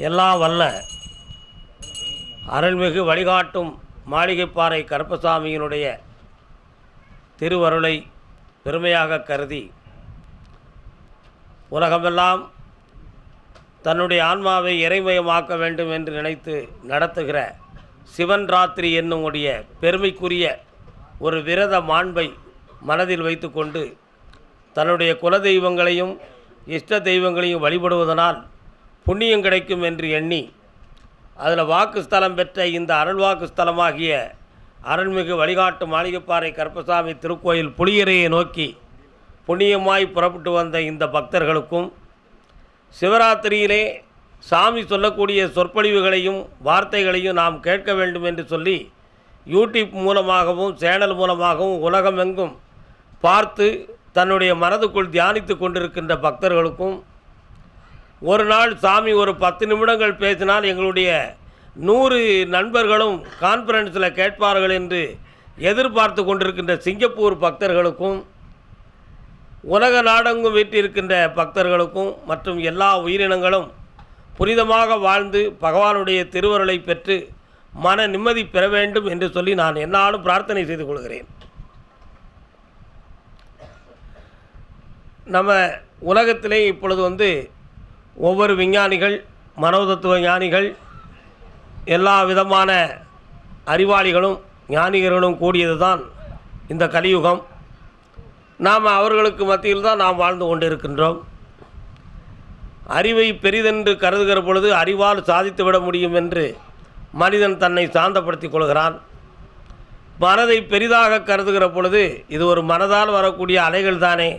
எல்லாம் வல்ல. அருள்மிகு வழிகாட்டும் மாளிகைப்பாறை கருப்பசாமியினுடைய திருவருளை பெருமையாக கருதி உலகமெல்லாம் தன்னுடைய ஆன்மாவை இறைமயமாக்க வேண்டும் என்று நினைத்து நடத்துகிற சிவன் ராத்திரி என்னும் உடைய பெருமைக்குரிய ஒரு விரத மாண்பை மனதில் வைத்துக்கொண்டு தன்னுடைய குல தெய்வங்களையும் இஷ்ட தெய்வங்களையும் வழிபடுவதனால் புண்ணியம் கிடைக்கும் என்று எண்ணி அதில் வாக்கு ஸ்தலம் பெற்ற இந்த அருள்வாக்கு ஸ்தலமாகிய அருள்மிகு வழிகாட்டு மாளிகைப்பாறை கருப்பசாமி திருக்கோயில் புளியரையை நோக்கி புண்ணியமாய் புறப்பட்டு வந்த இந்த பக்தர்களுக்கும் சிவராத்திரியிலே சாமி சொல்லக்கூடிய சொற்பொழிவுகளையும் வார்த்தைகளையும் நாம் கேட்க வேண்டும் என்று சொல்லி யூடியூப் மூலமாகவும் சேனல் மூலமாகவும் உலகமெங்கும் பார்த்து தன்னுடைய மனதுக்குள் தியானித்து கொண்டிருக்கின்ற பக்தர்களுக்கும் ஒரு நாள் சாமி ஒரு பத்து நிமிடங்கள் பேசினால் எங்களுடைய நூறு நண்பர்களும் கான்ஃபரன்ஸில் கேட்பார்கள் என்று எதிர்பார்த்து கொண்டிருக்கின்ற சிங்கப்பூர் பக்தர்களுக்கும் உலக நாடெங்கும் வீட்டிருக்கின்ற பக்தர்களுக்கும் மற்றும் எல்லா உயிரினங்களும் புனிதமாக வாழ்ந்து பகவானுடைய திருவருளை பெற்று மன நிம்மதி பெற வேண்டும் என்று சொல்லி நான் என்னாலும் பிரார்த்தனை செய்து கொள்கிறேன். நம்ம உலகத்திலே இப்பொழுது வந்து ஒவ்வொரு விஞ்ஞானிகள் மனோதத்துவ ஞானிகள் எல்லா விதமான அறிவாளிகளும் ஞானிகர்களும் கூடியது தான் இந்த கலியுகம். நாம் அவர்களுக்கு மத்தியில் தான் நாம் வாழ்ந்து கொண்டிருக்கின்றோம். அறிவை பெரிதென்று கருதுகிற பொழுது அறிவால் சாதித்துவிட முடியும் என்று மனிதன் தன்னை சாந்தப்படுத்திக் கொள்கிறான். மனதை பெரிதாக கருதுகிற பொழுது இது ஒரு மனதால் வரக்கூடிய அலைகள் தானே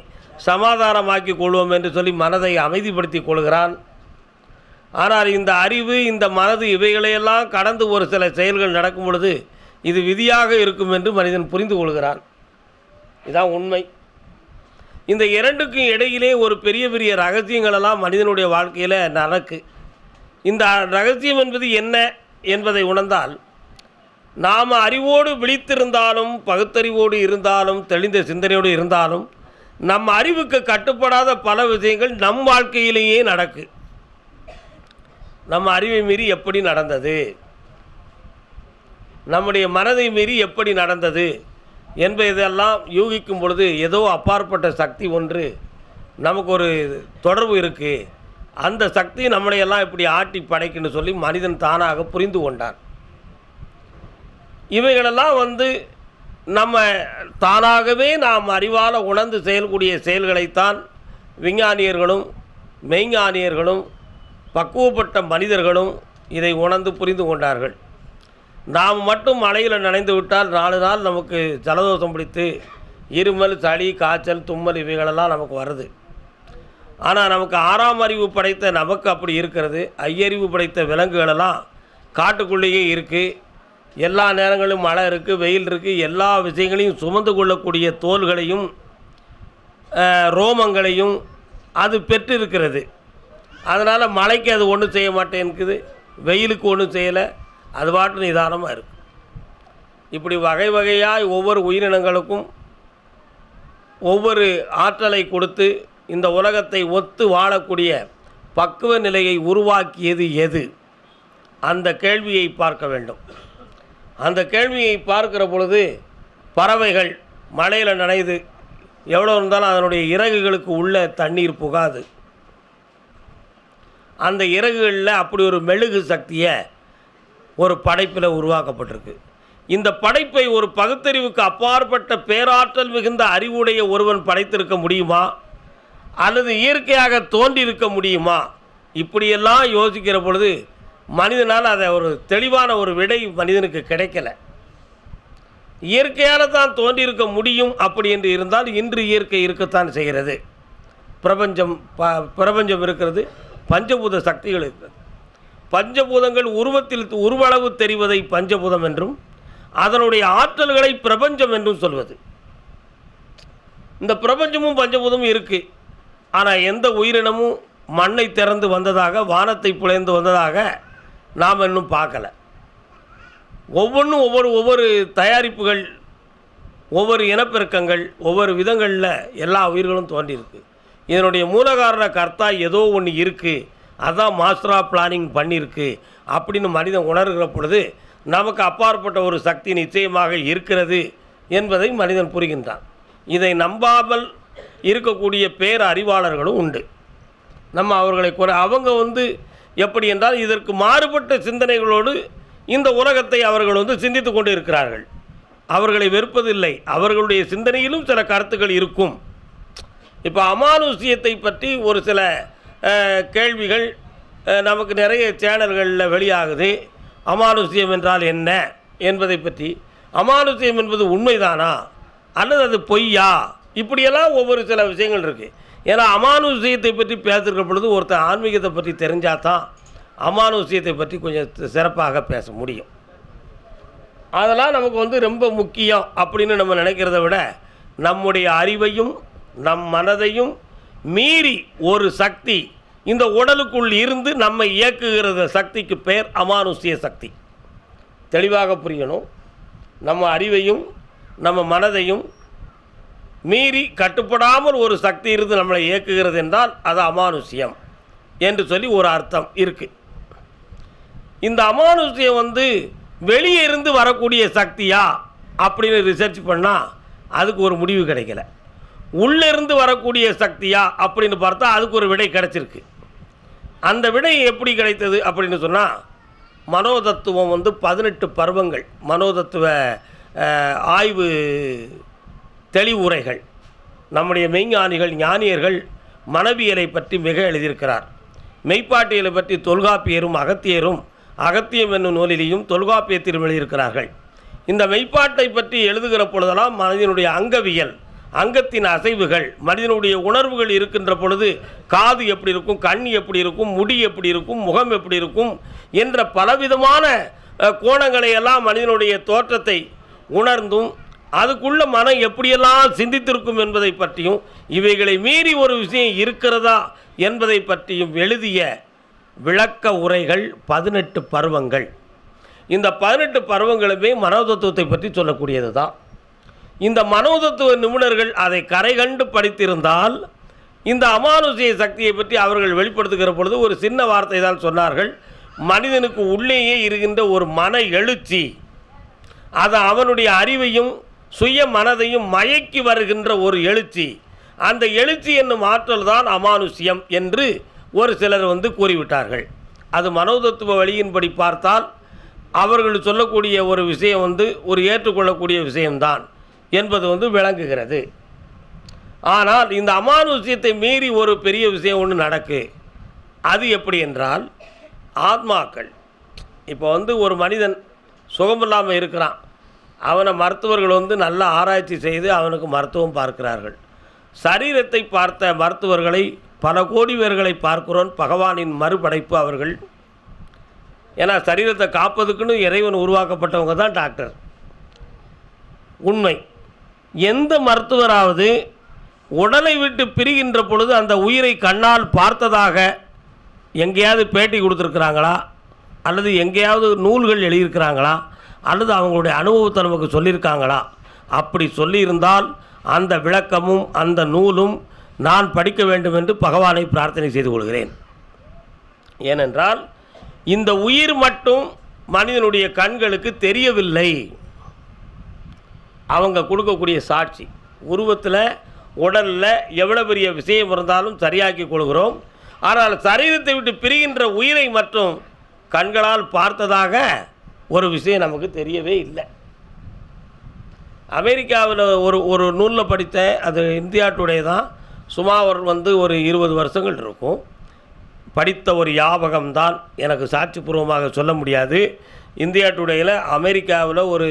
சமாதானமாக்கி கொள்வோம் என்று சொல்லி மனதை அமைதிப்படுத்திக் கொள்கிறான். ஆனால் இந்த அறிவு இந்த மனது இவைகளையெல்லாம் கடந்து ஒரு சில செயல்கள் நடக்கும் பொழுது இது விதியாக இருக்கும் என்று மனிதன் புரிந்து கொள்கிறான். இதான் உண்மை. இந்த இரண்டுக்கும் இடையிலே ஒரு பெரிய பெரிய ரகசியங்களெல்லாம் மனிதனுடைய வாழ்க்கையில் நடக்கு. இந்த ரகசியம் என்பது என்ன என்பதை உணர்ந்தால் நாம் அறிவோடு விழித்திருந்தாலும் பகுத்தறிவோடு இருந்தாலும் தெளிந்த சிந்தனையோடு இருந்தாலும் நம் அறிவுக்கு கட்டுப்படாத பல விஷயங்கள் நம் வாழ்க்கையிலேயே நடக்கு. நம்ம அறிவை மீறி எப்படி நடந்தது? நம்முடைய மனதை மீறி எப்படி நடந்தது? என்பதெல்லாம் யூகிக்கும் பொழுது ஏதோ அப்பாற்பட்ட சக்தி ஒன்று நமக்கு ஒரு தொடர்பு இருக்குது அந்த சக்தி நம்மளையெல்லாம் இப்படி ஆட்டி படைக்குன்னு சொல்லி மனிதன் தானாக புரிந்து கொண்டான். இவைகளெல்லாம் வந்து நம்ம தானாகவே நாம் அறிவால் உணர்ந்து செயல்கூடிய செயல்களைத்தான் விஞ்ஞானியர்களும் மெய்ஞானியர்களும் பக்குவப்பட்ட மனிதர்களும் இதை உணர்ந்து புரிந்து கொண்டார்கள். நாம் மட்டும் மழையில் நனைந்து விட்டால் நாலு நாள் நமக்கு ஜலதோஷம் பிடித்து இருமல் சளி காய்ச்சல் தும்மல் இவைகளெல்லாம் நமக்கு வருது. ஆனால் நமக்கு ஆறாம் அறிவு படைத்த நமக்கு அப்படி இருக்கிறது. ஐயறிவு படைத்த விலங்குகளெல்லாம் காட்டுக்குள்ளேயே இருக்குது எல்லா நேரங்களிலும் மழை இருக்குது வெயில் இருக்குது எல்லா விஷயங்களையும் சுமந்து கொள்ளக்கூடிய தோள்களையும் ரோமங்களையும் அது பெற்றிருக்கிறது. அதனால் மழைக்கு அது ஒன்றும் செய்ய மாட்டேங்குது வெயிலுக்கு ஒன்றும் செய்யலை அது பாட்டு நிதானமாக இருக்குது இப்படி வகை வகையாக ஒவ்வொரு உயிரினங்களுக்கும் ஒவ்வொரு ஆற்றலை கொடுத்து இந்த உலகத்தை ஒத்து வாழக்கூடிய பக்குவ நிலையை உருவாக்கியது எது? அந்த கேள்வியை பார்க்க வேண்டும். அந்த கேள்வியை பார்க்கிற பொழுது பறவைகள் மழையில் நனையுது. எவ்வளோ இருந்தாலும் அதனுடைய இறகுகளுக்கு உள்ள தண்ணீர் புகாது. அந்த இறகுகளில் அப்படி ஒரு மெழுகு சக்தியை ஒரு படைப்பில் உருவாக்கப்பட்டிருக்கு. இந்த படைப்பை ஒரு பகுத்தறிவுக்கு அப்பாற்பட்ட பேராற்றல் மிகுந்த அறிவுடைய ஒருவன் படைத்திருக்க முடியுமா? அல்லது இயற்கையாக தோன்றியிருக்க முடியுமா? இப்படியெல்லாம் யோசிக்கிற பொழுது மனிதனால் அதை ஒரு தெளிவான ஒரு விடை மனிதனுக்கு கிடைக்கல. இயற்கையால் தான் தோன்றியிருக்க முடியும் அப்படி என்று இருந்தால் இன்று இயற்கை இருக்கத்தான் செய்கிறது. பிரபஞ்சம் ப பிரபஞ்சம் இருக்கிறது பஞ்சபூத சக்திகள் இருக்கிறது. பஞ்சபூதங்கள் உருவத்தில் உருவளவு தெரிவதை பஞ்சபூதம் என்றும் அதனுடைய ஆற்றல்களை பிரபஞ்சம் என்றும் சொல்வது. இந்த பிரபஞ்சமும் பஞ்சபூதமும் இருக்குது ஆனால் எந்த உயிரினமும் மண்ணை திறந்து வந்ததாக வானத்தை புலைந்து வந்ததாக நாம் இன்னும் பார்க்கல. ஒவ்வொன்றும் ஒவ்வொரு ஒவ்வொரு தயாரிப்புகள் ஒவ்வொரு இனப்பெருக்கங்கள் ஒவ்வொரு விதங்களில் எல்லா உயிர்களும் தோன்றியிருக்கு. இதனுடைய மூலகாரண கர்த்தா ஏதோ ஒன்று இருக்குது அதான் மாஸ்டரா பிளானிங் பண்ணியிருக்கு. அப்படின்னு மனிதன் உணர்கிற பொழுது நமக்கு அப்பாற்பட்ட ஒரு சக்தி நிச்சயமாக இருக்கிறது என்பதை மனிதன் புரிகின்றான். இதை நம்பாமல் இருக்கக்கூடிய பேர் அறிவாளர்களும் உண்டு. நம்ம அவர்களை குறை அவங்க வந்து எப்படி என்றால் இதற்கு மாறுபட்ட சிந்தனைகளோடு இந்த உலகத்தை அவர்கள் வந்து சிந்தித்து கொண்டு இருக்கிறார்கள் அவர்களை வெறுப்பதில்லை. அவர்களுடைய சிந்தனையிலும் சில கருத்துக்கள் இருக்கும். இப்போ அமானுஷ்யத்தை பற்றி ஒரு சில கேள்விகள் நமக்கு நிறைய சேனல்களில் வெளியாகுது. அமானுஷ்யம் என்றால் என்ன என்பதை பற்றி. அமானுஷ்யம் என்பது உண்மைதானா? அல்லது அது பொய்யா? இப்படியெல்லாம் ஒவ்வொரு சில விஷயங்கள் இருக்குது ஏன்னா அமானுஷியத்தை பற்றி பேசுகிற பொழுது ஒருத்தன் ஆன்மீகத்தை பற்றி தெரிஞ்சால் தான் அமானுஷ்யத்தை பற்றி கொஞ்சம் சிறப்பாக பேச முடியும். அதெல்லாம் நமக்கு வந்து ரொம்ப முக்கியம் அப்படின்னு நம்ம நினைக்கிறத விட நம்முடைய அறிவையும் நம் மனதையும் மீறி ஒரு சக்தி இந்த உடலுக்குள் இருந்து நம்மை இயக்குகிற சக்திக்கு பெயர் அமானுஷ்ய சக்தி. தெளிவாக புரியணும். நம்ம அறிவையும் நம்ம மனதையும் மீறி கட்டுப்படாமல் ஒரு சக்தி இருந்து நம்மளை இயக்குகிறது என்றால் அது அமானுஷ்யம் என்று சொல்லி ஒரு அர்த்தம் இருக்குது இந்த அமானுஷ்யம் வந்து வெளியே இருந்து வரக்கூடிய சக்தியா அப்படின்னு ரிசர்ச் பண்ணால் அதுக்கு ஒரு முடிவு கிடைக்கல. உள்ளிருந்து வரக்கூடிய சக்தியா அப்படின்னு பார்த்தா அதுக்கு ஒரு விடை கிடைச்சிருக்கு. அந்த விடை எப்படி கிடைத்தது அப்படின்னு சொன்னால் மனோதத்துவம் வந்து பதினெட்டு பருவங்கள். மனோதத்துவ ஆய்வு தெளிவுரைகள். நம்முடைய மெய்ஞானிகள் ஞானியர்கள் மனவியலை பற்றி மிக எழுதியிருக்கிறார். மெய்ப்பாட்டியலை பற்றி தொல்காப்பியரும் அகத்தியரும் அகத்தியம் என்னும் நூலிலையும் தொல்காப்பியத்திலும் எழுதியிருக்கிறார்கள் இந்த மெய்ப்பாட்டை பற்றி எழுதுகிற பொழுதெல்லாம் மனிதனுடைய அங்கவியல் அங்கத்தின் அசைவுகள் மனிதனுடைய உணர்வுகள் இருக்கின்ற பொழுது காது எப்படி இருக்கும் கண் எப்படி இருக்கும் முடி எப்படி இருக்கும் முகம் எப்படி இருக்கும் என்ற பலவிதமான கோணங்களையெல்லாம் கோணங்களை எல்லாம் மனிதனுடைய தோற்றத்தை உணர்ந்தும் அதுக்குள்ள மனம் எப்படியெல்லாம் சிந்தித்திருக்கும் என்பதை பற்றியும் இவைகளை மீறி ஒரு விஷயம் இருக்கிறதா என்பதை பற்றியும் எழுதிய விளக்க உரைகள் பதினெட்டு பருவங்கள். இந்த பதினெட்டு பருவங்களுமே மனோதத்துவத்தை பற்றி சொல்லக்கூடியது தான் இந்த மனோதத்துவ நிபுணர்கள் அதை கரை கண்டு படித்திருந்தால் இந்த அமானுஷிய சக்தியை பற்றி அவர்கள் வெளிப்படுத்துகிற பொழுது ஒரு சின்ன வார்த்தை தான் சொன்னார்கள். மனிதனுக்கு உள்ளேயே இருக்கின்ற ஒரு மன எழுச்சி அது அவனுடைய அறிவையும் சுய மனதையும் மயக்கி வருகின்ற ஒரு எழுச்சி. அந்த எழுச்சி என்னும் ஆற்றல் தான் அமானுஷ்யம் என்று ஒரு சிலர் வந்து கூறிவிட்டார்கள். அது மனோதத்துவ வழியின்படி பார்த்தால் அவர்கள் சொல்லக்கூடிய ஒரு விஷயம் வந்து ஒரு ஏற்றுக்கொள்ளக்கூடிய விஷயம்தான் என்பது வந்து விளங்குகிறது. ஆனால் இந்த அமானுஷ்யத்தை மீறி ஒரு பெரிய விஷயம் ஒன்று நடக்கு. அது எப்படி என்றால் ஆத்மாக்கள். இப்போ வந்து ஒரு மனிதன் சுகமில்லாமல் இருக்கிறான். அவனை மருத்துவர்கள் வந்து நல்ல ஆராய்ச்சி செய்து அவனுக்கு மருத்துவம் பார்க்கிறார்கள். சரீரத்தை பார்த்த மருத்துவர்களை பல கோடி பேர்களை பார்க்கிறோம். பகவானின் மறுபடைப்பு அவர்கள். ஏன்னா சரீரத்தை காப்பதுக்குன்னு இறைவன் உருவாக்கப்பட்டவங்க தான் டாக்டர். உண்மை. எந்த மருத்துவராவது உடலை விட்டு பிரிகின்ற பொழுது அந்த உயிரை கண்ணால் பார்த்ததாக எங்கேயாவது பேட்டி கொடுத்துருக்குறாங்களா? அல்லது எங்கேயாவது நூல்கள் எழுதியிருக்கிறாங்களா? அல்லது அவங்களுடைய அனுபவத்தை நமக்கு சொல்லியிருக்காங்களா? அப்படி சொல்லியிருந்தால் அந்த விளக்கமும் அந்த நூலும் நான் படிக்க வேண்டும் என்று பகவானை பிரார்த்தனை செய்து கொள்கிறேன். ஏனென்றால் இந்த உயிர் மட்டும் மனிதனுடைய கண்களுக்கு தெரியவில்லை. அவங்க கொடுக்கக்கூடிய சாட்சி உருவத்தில் உடலில் எவ்வளோ பெரிய விஷயம் இருந்தாலும் சரியாக்கி கொள்கிறோம். ஆனால் சரீரத்தை விட்டு பிரிகின்ற உயிரை மட்டும் கண்களால் பார்த்ததாக ஒரு விஷயம் நமக்கு தெரியவே இல்லை. அமெரிக்காவில் ஒரு ஒரு நூலில் படித்தேன். அது இந்தியா டுடே தான். சுமார் வந்து ஒரு இருபது வருஷங்கள் இருக்கும். படித்த ஒரு ஞாபகம் தான் எனக்கு சாட்சிபூர்வமாக சொல்ல முடியாது. இந்தியா டுடேயில் அமெரிக்காவில் ஒரு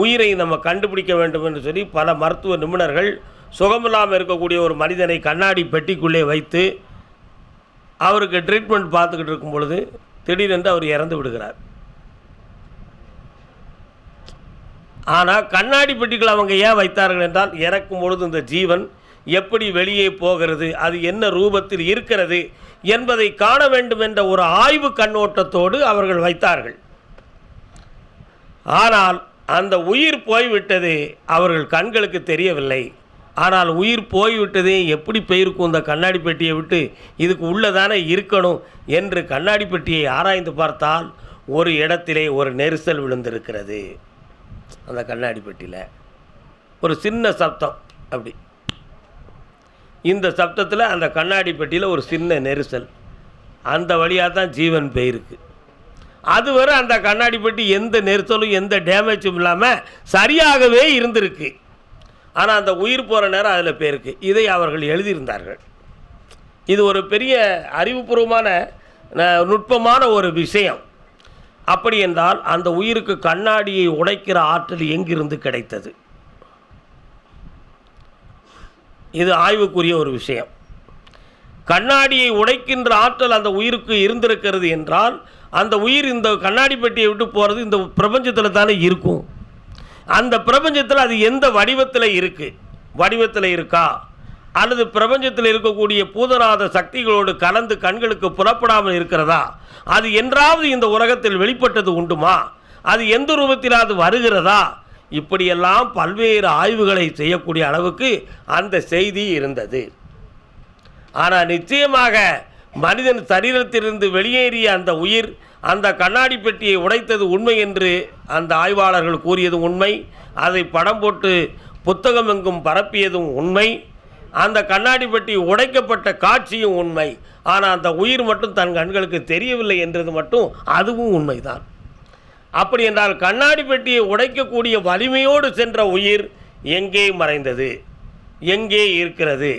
உயிரை நம்ம கண்டுபிடிக்க வேண்டும் என்று சொல்லி பல மருத்துவ நிபுணர்கள் சுகமில்லாமல் இருக்கக்கூடிய ஒரு மனிதனை கண்ணாடி பெட்டிக்குள்ளே வைத்து அவருக்கு ட்ரீட்மெண்ட் பார்த்துக்கிட்டு இருக்கும் பொழுது திடீரென்று அவர் இறந்து விடுகிறார். ஆனால் கண்ணாடி பெட்டிகள் அவங்க ஏன் வைத்தார்கள் என்றால் இறக்கும் பொழுது இந்த ஜீவன் எப்படி வெளியே போகிறது அது என்ன ரூபத்தில் இருக்கிறது என்பதை காண வேண்டும் என்ற ஒரு ஆய்வு கண்ணோட்டத்தோடு அவர்கள் வைத்தார்கள். ஆனால் அந்த உயிர் போய்விட்டது அவர்கள் கண்களுக்கு தெரியவில்லை. ஆனால் உயிர் போய்விட்டதே எப்படி போயிருக்கும் இந்த கண்ணாடி பெட்டியை விட்டு இதுக்கு உள்ளே தானே இருக்கணும் என்று கண்ணாடி பெட்டியை ஆராய்ந்து பார்த்தால் ஒரு இடத்திலே ஒரு நெரிசல் விழுந்திருக்கிறது. அந்த கண்ணாடி பெட்டியில் ஒரு சின்ன சப்தம் அப்படி. இந்த சப்தத்தில் அந்த கண்ணாடி பெட்டியில் ஒரு சின்ன நெரிசல். அந்த வழியாக தான் ஜீவன் போயிருக்கு. அதுவரை அந்த கண்ணாடி பெட்டி எந்த நெரிசலும் எந்த டேமேஜும் இல்லாமல் சரியாகவே இருந்திருக்கு. ஆனால் அந்த உயிர் போகிற நேரம் அதில் போயிருக்கு. இதை அவர்கள் எழுதியிருந்தார்கள். இது ஒரு பெரிய அறிவுபூர்வமான ந- நுட்பமான ஒரு விஷயம். அப்படி என்றால் அந்த உயிருக்கு கண்ணாடியை உடைக்கிற ஆற்றல் எங்கிருந்து கிடைத்தது? இது ஆய்வுக்குரிய ஒரு விஷயம். கண்ணாடியை உடைக்கின்ற ஆற்றல் அந்த உயிருக்கு இருந்திருக்கிறது என்றால் அந்த உயிர் இந்த கண்ணாடி பெட்டியை விட்டு போகிறது இந்த பிரபஞ்சத்தில் தானே இருக்கும். அந்த பிரபஞ்சத்தில் அது எந்த வடிவத்தில் இருக்குது வடிவத்தில் இருக்கா? அல்லது பிரபஞ்சத்தில் இருக்கக்கூடிய பூதநாத சக்திகளோடு கலந்து கண்களுக்கு புலப்படாமல் இருக்கிறதா? அது என்றாவது இந்த உலகத்தில் வெளிப்பட்டது உண்டுமா? அது எந்த ரூபத்திலாவது வருகிறதா? இப்படியெல்லாம் பல்வேறு ஆய்வுகளை செய்யக்கூடிய அளவுக்கு அந்த செய்தி இருந்தது. ஆனால் நிச்சயமாக மனிதன் சரீரத்திலிருந்து வெளியேறிய அந்த உயிர் அந்த கண்ணாடி பெட்டியை உடைத்தது உண்மை என்று அந்த ஆய்வாளர்கள் கூறியது உண்மை. அதை படம் போட்டு புத்தகம் எங்கும் பரப்பியதும் உண்மை. அந்த கண்ணாடி பெட்டி உடைக்கப்பட்ட காட்சியும் உண்மை. ஆனால் அந்த உயிர் மட்டும் தன் கண்களுக்கு தெரியவில்லை என்றது மட்டும் அதுவும் உண்மைதான். அப்படி என்றால் கண்ணாடி பெட்டியை உடைக்கக்கூடிய வலிமையோடு சென்ற உயிர் எங்கே மறைந்தது? எங்கே இருக்கிறது?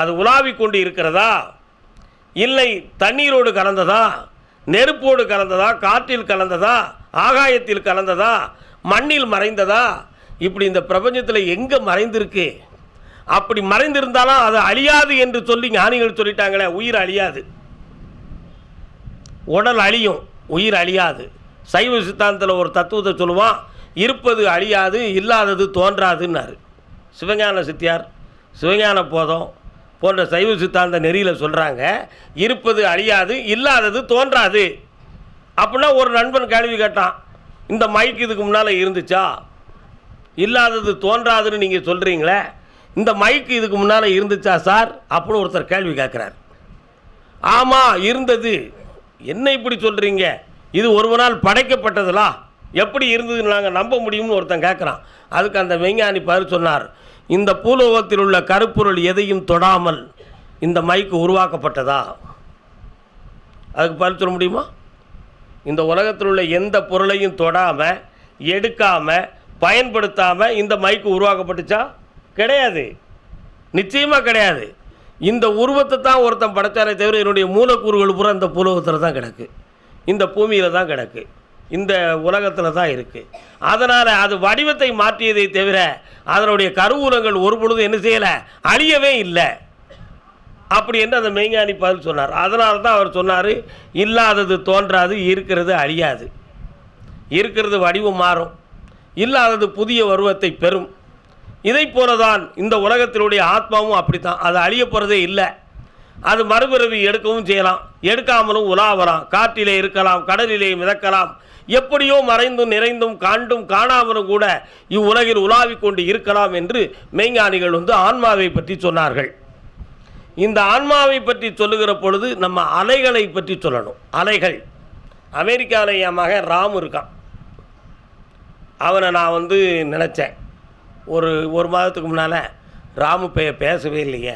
அது உலாவிக் கொண்டு இருக்கிறதா? இல்லை தண்ணீரோடு கலந்ததா? நெருப்போடு கலந்ததா? காற்றில் கலந்ததா? ஆகாயத்தில் கலந்ததா? மண்ணில் மறைந்ததா? இப்படி இந்த பிரபஞ்சத்தில் எங்கே மறைந்திருக்கு? அப்படி மறைந்திருந்தாலும் அது அழியாது என்று சொல்லி ஞானிகள் சொல்லிட்டாங்களே உயிர் அழியாது. உடல் அழியும் உயிர் அழியாது. சைவ சித்தாந்தத்தில் ஒரு தத்துவத்தை சொல்லுவான் இருப்பது அழியாது இல்லாதது தோன்றாதுன்னாரு. சிவஞான சித்தியார் சிவஞான போதம் போன்ற சைவ சித்தாந்த நெறியில் சொல்கிறாங்க இருப்பது அழியாது இல்லாதது தோன்றாது. அப்படின்னா ஒரு நண்பன் கேள்வி கேட்டான் இந்த மைக் இதுக்கு முன்னால் இருந்துச்சா? இல்லாதது தோன்றாதுன்னு நீங்கள் சொல்கிறீங்களே இந்த மைக்கு இதுக்கு முன்னால் இருந்துச்சா சார்? அப்படின்னு ஒருத்தர் கேள்வி கேட்குறாரு. ஆமாம் இருந்தது. என்ன இப்படி சொல்கிறீங்க இது ஒருவனால் படைக்கப்பட்டதுலா? எப்படி இருந்ததுன்னு நாங்கள் நம்ப முடியும்னு ஒருத்தன் கேட்குறான். அதுக்கு அந்த விஞ்ஞானி பதில் சொன்னார். இந்த பூலோகத்தில் உள்ள கருப்பொருள் எதையும் தொடாமல் இந்த மைக்கு உருவாக்கப்பட்டதா? அதுக்கு பதில் சொல்ல முடியுமா? இந்த உலகத்தில் உள்ள எந்த பொருளையும் தொடாமல் எடுக்காமல் பயன்படுத்தாமல் இந்த மைக்கு உருவாக்கப்பட்டுச்சா? கிடையாது. நிச்சயமாக கிடையாது. இந்த உருவத்தை தான் ஒருத்தன் படைச்சாரே தவிர என்னுடைய மூலக்கூறுகள் பூரா இந்த பூலோகத்தில் தான் கிடக்கு. இந்த பூமியில் தான் கிடக்கு. இந்த உலகத்தில் தான் இருக்குது அதனால் அது வடிவத்தை மாற்றியதை தவிர அதனுடைய கருவூலங்கள் ஒரு பொழுது என்ன செய்யலை? அழியவே இல்லை. அப்படி என்று அந்த மெய்ஞானி பதில் சொன்னார். அதனால தான் அவர் சொன்னார் இல்லாதது தோன்றாது இருக்கிறது அழியாது. இருக்கிறது வடிவம் மாறும். இல்லாதது புதிய வருவத்தை பெறும். இதை போலதான் இந்த உலகத்தினுடைய ஆத்மாவும் அப்படித்தான். அது அழிய போகிறதே இல்லை. அது மறுபிறவி எடுக்கவும் செய்யலாம். எடுக்காமலும் உலாவலாம். காற்றிலே இருக்கலாம் கடலிலே மிதக்கலாம். எப்படியோ மறைந்தும் நிறைந்தும் காண்டும் காணாமலும் கூட இவ்வுலகில் உலாவிக் கொண்டு இருக்கலாம் என்று மெய்ஞானிகள் வந்து ஆன்மாவை பற்றி சொன்னார்கள். இந்த ஆன்மாவை பற்றி சொல்லுகிற பொழுது நம்ம அலைகளை பற்றி சொல்லணும். அலைகள். அமெரிக்காவில் என் மகன் ராம் இருக்கான். அவனை நான் வந்து நினச்சேன். ஒரு ஒரு மாதத்துக்கு முன்னால் ராமு பைய பேசவே இல்லையே.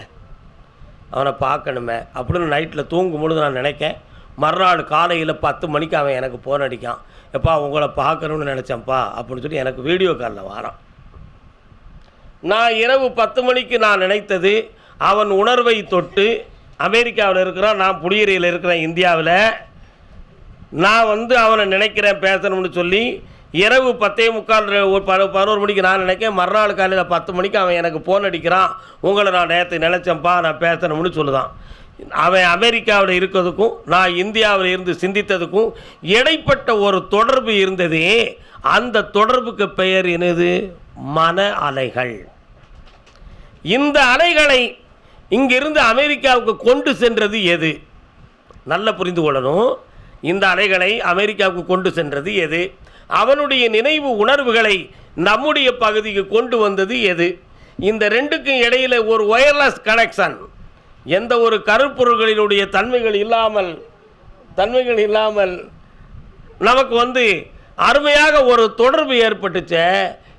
அவனை பார்க்கணுமே. அப்படின்னு நைட்டில் தூங்கும் பொழுது நான் நினைக்கேன் மறுநாள் காலையில் பத்து மணிக்கு அவன் எனக்கு ஃபோன் அடிக்கான். எப்பா உங்களை பார்க்கணும்னு நினச்சேன்ப்பா அப்படின்னு சொல்லி எனக்கு வீடியோ காலில் வாரான். நான் இரவு பத்து மணிக்கு நான் நினைத்தது அவன் உணர்வை தொட்டு அமெரிக்காவில் இருக்கிறான் நான் புடியரையில் இருக்கிறேன் இந்தியாவில். நான் வந்து அவனை நினைக்கிறேன் பேசணும்னு சொல்லி இரவு பத்தே முக்கால் ஒரு ப- பதினோரு மணிக்கு நான் நினைக்கிறேன் மறுநாள் காலையில் பத்து மணிக்கு அவன் எனக்கு ஃபோன் அடிக்கிறான். உங்களை நான் நேற்று நினச்சேன்ப்பா நான் பேசணும்னு சொல்லுதான். அவன் அமெரிக்காவில் இருக்கிறதுக்கும் நான் இந்தியாவில் இருந்து சிந்தித்ததுக்கும் இடைப்பட்ட ஒரு தொடர்பு இருந்ததே அந்த தொடர்புக்கு பெயர் என்னது? மன அலைகள். இந்த அலைகளை இங்கிருந்து அமெரிக்காவுக்கு கொண்டு சென்றது எது? நல்ல புரிந்து கொள்ளணும். இந்த அலைகளை அமெரிக்காவுக்கு கொண்டு சென்றது எது? அவனுடைய நினைவு உணர்வுகளை நம்முடைய பகுதிக்கு கொண்டு வந்தது எது? இந்த ரெண்டுக்கும் இடையில ஒரு ஒயர்லெஸ் கனெக்ஷன் எந்த ஒரு கருப்பொருள்களினுடைய தன்மைகள் இல்லாமல் தன்மைகள் இல்லாமல் நமக்கு வந்து அருமையாக ஒரு தொடர்பு ஏற்பட்டுச்ச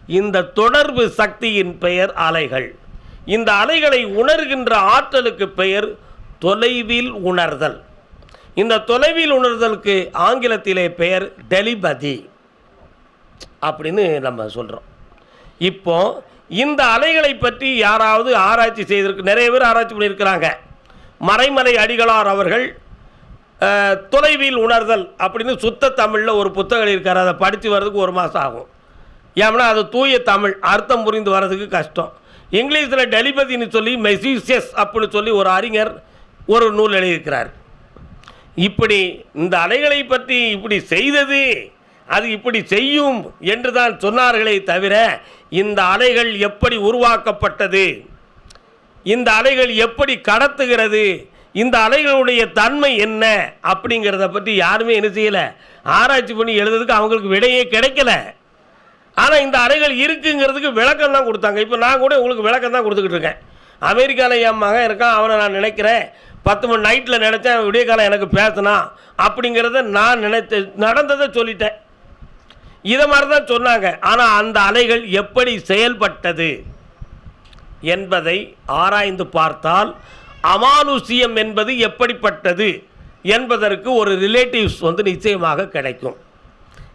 இந்த தொடர்பு சக்தியின் பெயர் அலைகள். இந்த அலைகளை உணர்கின்ற ஆற்றலுக்கு பெயர் தொலைவில் உணர்தல். இந்த தொலைவில் உணர்தலுக்கு ஆங்கிலத்திலே பெயர் டெலிபதி. அப்படின்னு நம்ம சொல்கிறோம் இப்போ இந்த அலைகளை பற்றி யாராவது ஆராய்ச்சி செய்திருக்கு நிறைய பேர் ஆராய்ச்சி பண்ணியிருக்கிறாங்க. மறைமலை அடிகளார் அவர்கள் தொலைவில் உணர்தல் அப்படின்னு சுத்த தமிழில் ஒரு புத்தகம் இருக்கார் அதை படித்து வர்றதுக்கு ஒரு மாதம் ஆகும். ஏன்னா அது தூய தமிழ் அர்த்தம் புரிந்து வர்றதுக்கு கஷ்டம். இங்கிலீஷில் டெலிபதின்னு சொல்லி மெசீசியஸ் அப்படின்னு சொல்லி ஒரு அறிஞர் ஒரு நூல் எழுதியிருக்கிறார். இப்படி இந்த அலைகளை பற்றி இப்படி செய்தது அது இப்படி செய்யும் என்று தான் சொன்னார்களே தவிர இந்த அலைகள் எப்படி உருவாக்கப்பட்டது? இந்த அலைகள் எப்படி கடத்துகிறது? இந்த அலைகளுடைய தன்மை என்ன? அப்படிங்கிறத பற்றி யாருமே என்ன செய்யலை. ஆராய்ச்சி பண்ணி எழுதுறதுக்கு அவங்களுக்கு விடையே கிடைக்கல. ஆனால் இந்த அறைகள் இருக்குங்கிறதுக்கு விளக்கம் தான் கொடுத்தாங்க. இப்போ நான் கூட உங்களுக்கு விளக்கம் தான் கொடுத்துக்கிட்டு இருக்கேன். அமெரிக்காவில் என் மகன் இருக்கான் அவனை நான் நினைக்கிறேன். பத்து மணி நைட்டில் நினச்சேன் விடிய காலம் எனக்கு பேசினான் அப்படிங்கிறத நான் நினைத்த நடந்ததை சொல்லிட்டேன். இதை மாதிரி தான் சொன்னாங்க. ஆனால் அந்த அலைகள் எப்படி செயல்பட்டது என்பதை ஆராய்ந்து பார்த்தால் அமானுஷியம் என்பது எப்படிப்பட்டது என்பதற்கு ஒரு ரிலேட்டிவ்ஸ் வந்து நிச்சயமாக கிடைக்கும்.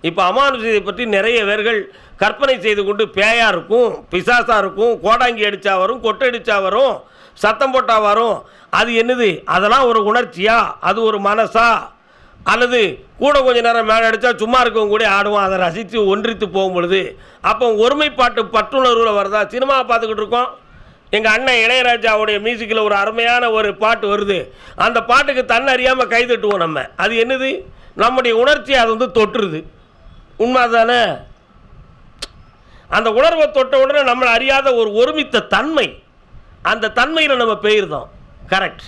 இப்போ அமானுஷியத்தை பற்றி நிறைய பேர்கள் கற்பனை செய்து கொண்டு பேயா இருக்கும் பிசாசாக இருக்கும் கோடாங்கி அடித்தா வரும் கொட்டை வரும் சத்தம் போட்டால் வரும். அது என்னது? அதெல்லாம் ஒரு உணர்ச்சியா? அது ஒரு மனசா? அல்லது கூட கொஞ்ச நேரம் மேலே அடித்தா சும்மா இருக்கவங்க கூட ஆடுவோம் அதை ரசித்து ஒன்றித்து போகும் பொழுது அப்போ ஒருமைப்பாட்டு பற்றுணர்வில் வருதா? சினிமா பார்த்துக்கிட்டு இருக்கோம். எங்கள் அண்ணன் இளையராஜாவுடைய மியூசிக்கில் ஒரு அருமையான ஒரு பாட்டு வருது. அந்த பாட்டுக்கு தன்னை அறியாமல் கை தட்டுவோம் நம்ம. அது என்னது? நம்முடைய உணர்ச்சி அது வந்து தொட்டுருது உண்மை தானே அந்த உணர்வை தொட்ட உடனே நம்மளை அறியாத ஒரு ஒருமித்த தன்மை. அந்த தன்மையில் நம்ம பெயர்தோம் கரெக்ட்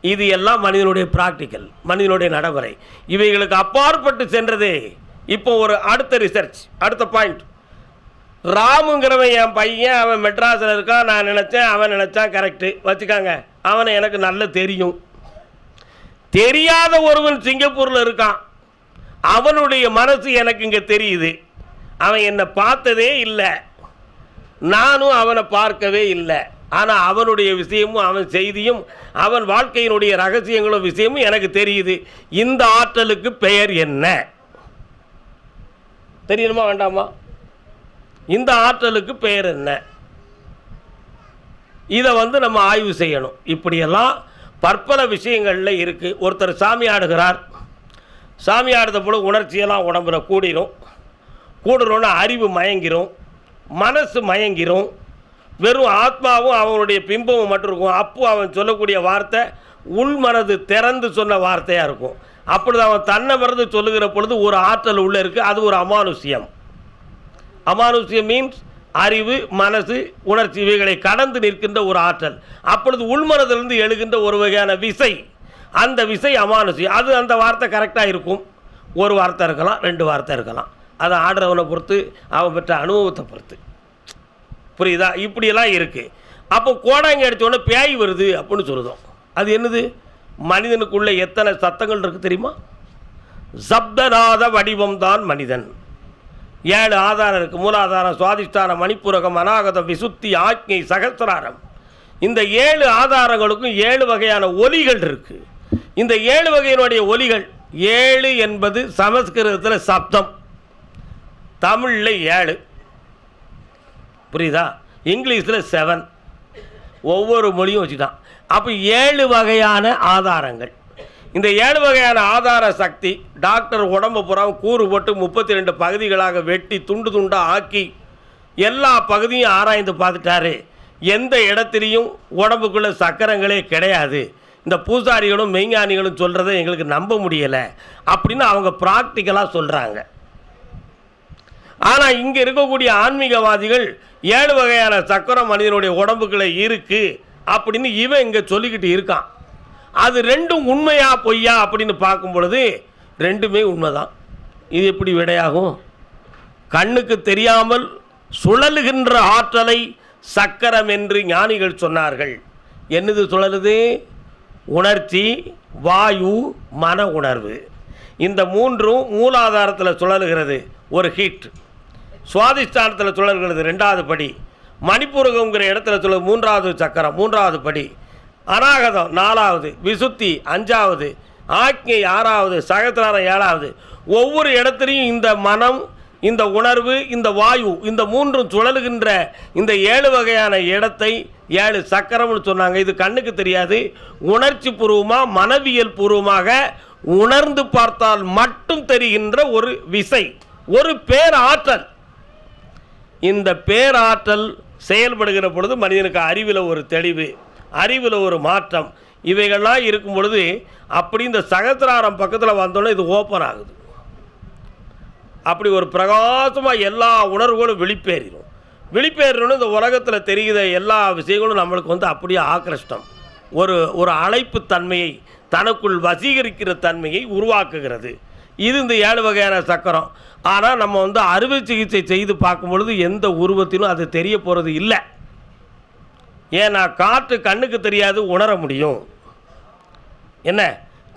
இது எல்லாம் மனிதனுடைய ப்ராக்டிக்கல் மனிதனுடைய நடைமுறை. இவைகளுக்கு அப்பாற்பட்டு சென்றதே இப்போ ஒரு அடுத்த ரிசர்ச் அடுத்த பாயிண்ட் ராமுங்கிறவன் என் பையன் அவன் மெட்ராஸில் இருக்கான் நான் நினச்சேன் அவன் நினச்சான் கரெக்டு வச்சுக்காங்க அவனை எனக்கு நல்ல தெரியும். தெரியாத ஒருவன் சிங்கப்பூரில் இருக்கான். அவனுடைய மனசு எனக்கு இங்கே தெரியுது. அவன் என்னை பார்த்ததே இல்லை. நானும் அவனை பார்க்கவே இல்லை. ஆனால் அவனுடைய விஷயமும் அவன் செய்தியும் அவன் வாழ்க்கையினுடைய ரகசியங்களும் விஷயமும் எனக்கு தெரியுது. இந்த ஆற்றலுக்கு பெயர் என்ன? தெரியணுமா வேண்டாமா? இந்த ஆற்றலுக்கு பெயர் என்ன? இதை வந்து நம்ம ஆய்வு செய்யணும். இப்படியெல்லாம் பற்பல விஷயங்களில் இருக்குது ஒருத்தர் சாமி ஆடுகிறார். சாமி ஆடுத போல உணர்ச்சியெல்லாம் உடம்புல கூடிரும். கூடுறோன்னு அறிவு மயங்கிரும். மனசு மயங்கிரும். வெறும் ஆத்மாவும் அவனுடைய பிம்பமும் மட்டும் இருக்கும். அப்போ அவன் சொல்லக்கூடிய வார்த்தை உள் மனது திறந்து சொன்ன வார்த்தையாக இருக்கும். அப்பொழுது அவன் தன்னை மறந்து சொல்லுகிற பொழுது ஒரு ஆற்றல் உள்ளே இருக்குது அது ஒரு அமானுஷ்யம். அமானுஷ்யம் மீன்ஸ் அறிவு மனசு உணர்ச்சி இவைகளை கடந்து நிற்கின்ற ஒரு ஆற்றல். அப்பொழுது உள்மனதிலிருந்து எழுகின்ற ஒரு வகையான விசை. அந்த விசை அமானுஷ்யம். அது அந்த வார்த்தை கரெக்டாக இருக்கும். ஒரு வார்த்தை இருக்கலாம் ரெண்டு வார்த்தை இருக்கலாம். அதை ஆடுறவனை பொறுத்து அவன் பெற்ற அனுபவத்தை பொறுத்து. புரியுதா? இப்படியெல்லாம் இருக்குது அப்போ கோடாங்கி அடித்தோடனே பேய் வருது அப்படின்னு சொல்லுதோம். அது என்னது? மனிதனுக்குள்ளே எத்தனை சத்தங்கள் இருக்குது தெரியுமா? சப்தநாத வடிவம் தான் மனிதன். ஏழு ஆதாரம் இருக்குது மூலாதாரம் சுவாதிஷ்டானம் மணிப்புரகம் அநாகதம் விசுத்தி ஆக்ஞை சகசிராரம் இந்த ஏழு ஆதாரங்களுக்கும் ஏழு வகையான ஒலிகள் இருக்குது இந்த ஏழு வகையினுடைய ஒலிகள் ஏழு என்பது சமஸ்கிருதத்தில் சப்தம். தமிழில் ஏழு. புரியுதா? இங்கிலீஷில் செவன் ஒவ்வொரு மொழியும் வச்சுட்டான் அப்போ ஏழு வகையான ஆதாரங்கள். இந்த ஏழு வகையான ஆதார சக்தி டாக்டர் உடம்பு புறம் கூறு போட்டு முப்பத்தி ரெண்டு பகுதிகளாக வெட்டி துண்டு துண்டாக ஆக்கி எல்லா பகுதியும் ஆராய்ந்து பார்த்துட்டாரு. எந்த இடத்துலையும் உடம்புக்குள்ள சக்கரங்களே கிடையாது. இந்த பூசாரிகளும் மெய்ஞானிகளும் சொல்கிறத எங்களுக்கு நம்ப முடியலை. அப்படின்னு அவங்க ப்ராக்டிக்கலாக சொல்கிறாங்க ஆனால் இங்கே இருக்கக்கூடிய ஆன்மீகவாதிகள் ஏழு வகையான சக்கரம் மனிதனுடைய உடம்புக்குள்ள இருக்குது அப்படின்னு இவன் இங்கே சொல்லிக்கிட்டு இருக்கான். அது ரெண்டும் உண்மையா பொய்யா அப்படின்னு பார்க்கும் பொழுது ரெண்டுமே உண்மைதான். இது எப்படி விடையாகும்? கண்ணுக்கு தெரியாமல் சுழலுகின்ற ஆற்றலை சக்கரம் என்று ஞானிகள் சொன்னார்கள். என்னது சுழலுது? உணர்ச்சி வாயு மன உணர்வு. இந்த மூன்றும் மூலாதாரத்தில் சுழலுகிறது. ஒரு ஹீட் சுவாதிஷ்டானத்தில் சுழல்கிறது ரெண்டாவது படி மணிப்பூரகங்கிற இடத்துல துளர் மூன்றாவது சக்கரம் மூன்றாவது படி. அநாகதம் நாலாவது விசுத்தி அஞ்சாவது ஆக்ஞை ஆறாவது சகசிராரம் ஏழாவது. ஒவ்வொரு இடத்துலையும் இந்த மனம் இந்த உணர்வு இந்த வாயு இந்த மூன்றும் சுழலுகின்ற இந்த ஏழு வகையான இடத்தை ஏழு சக்கரம்னு சொன்னாங்க. இது கண்ணுக்கு தெரியாது. உணர்ச்சி பூர்வமாக மனவியல் பூர்வமாக உணர்ந்து பார்த்தால் மட்டும் தெரிகின்ற ஒரு விசை ஒரு பேராற்றல். இந்த பேராற்றல் செயல்படுகிற பொழுது மனிதனுக்கு அறிவில் ஒரு தெளிவு அறிவில் ஒரு மாற்றம். இவைகள்லாம் இருக்கும் பொழுது அப்படி இந்த சகசிராரம் பக்கத்தில் வந்தோன்னே இது ஓப்பன் ஆகுது. அப்படி ஒரு பிரகாசமாக எல்லா உணர்வுகளும் வெளிப்பேறிடும் வெளிப்பேறணும்னு இந்த உலகத்தில் தெரிகிற எல்லா விஷயங்களும் நம்மளுக்கு வந்து அப்படியே ஆக்கிருஷ்டம். ஒரு ஒரு அழைப்பு தன்மையை தனக்குள் வசீகரிக்கிற தன்மையை உருவாக்குகிறது. இது இந்த ஏழு வகையான சக்கரம். ஆனால் நம்ம வந்து அறுவை சிகிச்சை செய்து பார்க்கும் பொழுது எந்த உருவத்திலும் அது தெரிய போகிறது இல்லை. ஏன்னா காற்று கண்ணுக்கு தெரியாது உணர முடியும். என்ன?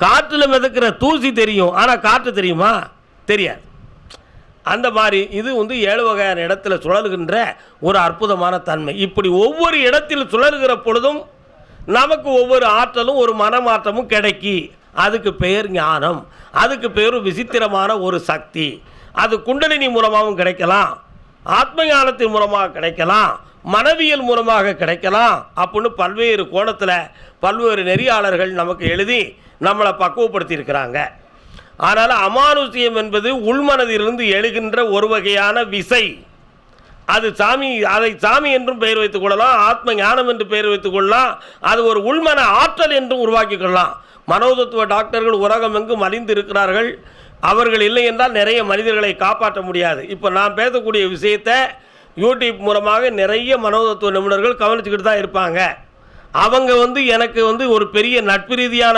காற்றில் மிதக்கிற தூசி தெரியும். ஆனால் காற்று தெரியுமா? தெரியாது. அந்த மாதிரி இது வந்து ஏழு வகையான இடத்துல சுழல்கின்ற ஒரு அற்புதமான தன்மை. இப்படி ஒவ்வொரு இடத்தில் சுழல்கிற பொழுதும் நமக்கு ஒவ்வொரு ஆற்றலும் ஒரு மனமாற்றமும் கிடைக்கி அதுக்கு பெயர் ஞானம். அதுக்கு பெயர் விசித்திரமான ஒரு சக்தி. அது குண்டலினி மூலமாகவும் கிடைக்கலாம். ஆத்ம ஞானத்தின் மூலமாக கிடைக்கலாம். மனவியல் மூலமாக கிடைக்கலாம். அப்படின்னு பல்வேறு கோணத்தில் பல்வேறு நெறியாளர்கள் நமக்கு எழுதி நம்மளை பக்குவப்படுத்தியிருக்கிறாங்க. ஆனால் அமானுஷ்யம் என்பது உள்மனதிலிருந்து எழுகின்ற ஒரு வகையான விசை. அது சாமி அதை சாமி என்றும் பெயர் வைத்துக் கொள்ளலாம். ஆத்ம ஞானம் என்று பெயர் வைத்துக் கொள்ளலாம். அது ஒரு உள்மன ஆற்றல் என்றும் உருவாக்கிக் கொள்ளலாம். மனோதத்துவ டாக்டர்கள் உலகம் எங்கும் அறிந்து இருக்கிறார்கள் அவர்கள் இல்லை என்றால் நிறைய மனிதர்களை காப்பாற்ற முடியாது. இப்போ நான் பேசக்கூடிய விஷயத்தை யூடியூப் மூலமாக நிறைய மனோதத்துவ நிபுணர்கள் கவனிச்சுக்கிட்டு தான் இருப்பாங்க. அவங்க வந்து எனக்கு வந்து ஒரு பெரிய நட்பு ரீதியான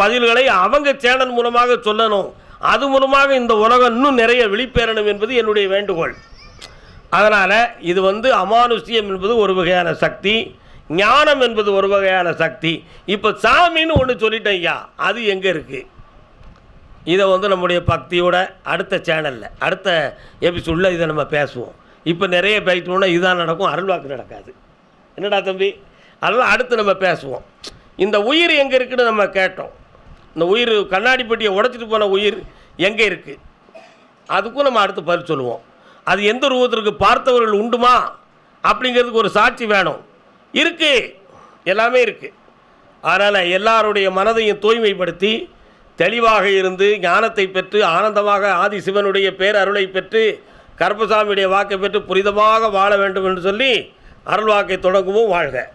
பதில்களை அவங்க சேனல் மூலமாக சொல்லணும். அது மூலமாக இந்த உலகம் இன்னும் நிறைய வெளிப்பேறணும் என்பது என்னுடைய வேண்டுகோள். அதனால் இது வந்து அமானுஷ்யம் என்பது ஒரு வகையான சக்தி. ஞானம் என்பது ஒரு வகையான சக்தி. இப்போ சாமின்னு ஒன்று சொல்லிட்டேன் ஐயா அது எங்கே இருக்குது இதை வந்து நம்முடைய பக்தியோட அடுத்த சேனலில் அடுத்த எபிசோடில் இதை நம்ம பேசுவோம். இப்போ நிறைய பேசிட்டோம்னா இதுதான் நடக்கும் அருள்வாக்கு நடக்காது. என்னடா தம்பி? அதெல்லாம் அடுத்து நம்ம பேசுவோம். இந்த உயிர் எங்கே இருக்குன்னு நம்ம கேட்டோம். இந்த உயிர் கண்ணாடி பெட்டியை உடைச்சிட்டு போன உயிர் எங்கே இருக்குது அதுக்கும் நம்ம அடுத்து பதில் சொல்லுவோம். அது எந்த ரூபத்திற்கு பார்த்தவர்கள் உண்டுமா? அப்படிங்கிறதுக்கு ஒரு சாட்சி வேணும். இருக்கு. எல்லாமே இருக்கு. அதனால் எல்லாருடைய மனதையும் தூய்மைப்படுத்தி தெளிவாக இருந்து ஞானத்தை பெற்று ஆனந்தமாக ஆதி சிவனுடைய பேரருளை பெற்று கருப்பசாமியுடைய வாக்கை பெற்று புரிதமாக வாழ வேண்டும் என்று சொல்லி அருள் வாக்கை தொடங்குவோம் வாழ்க.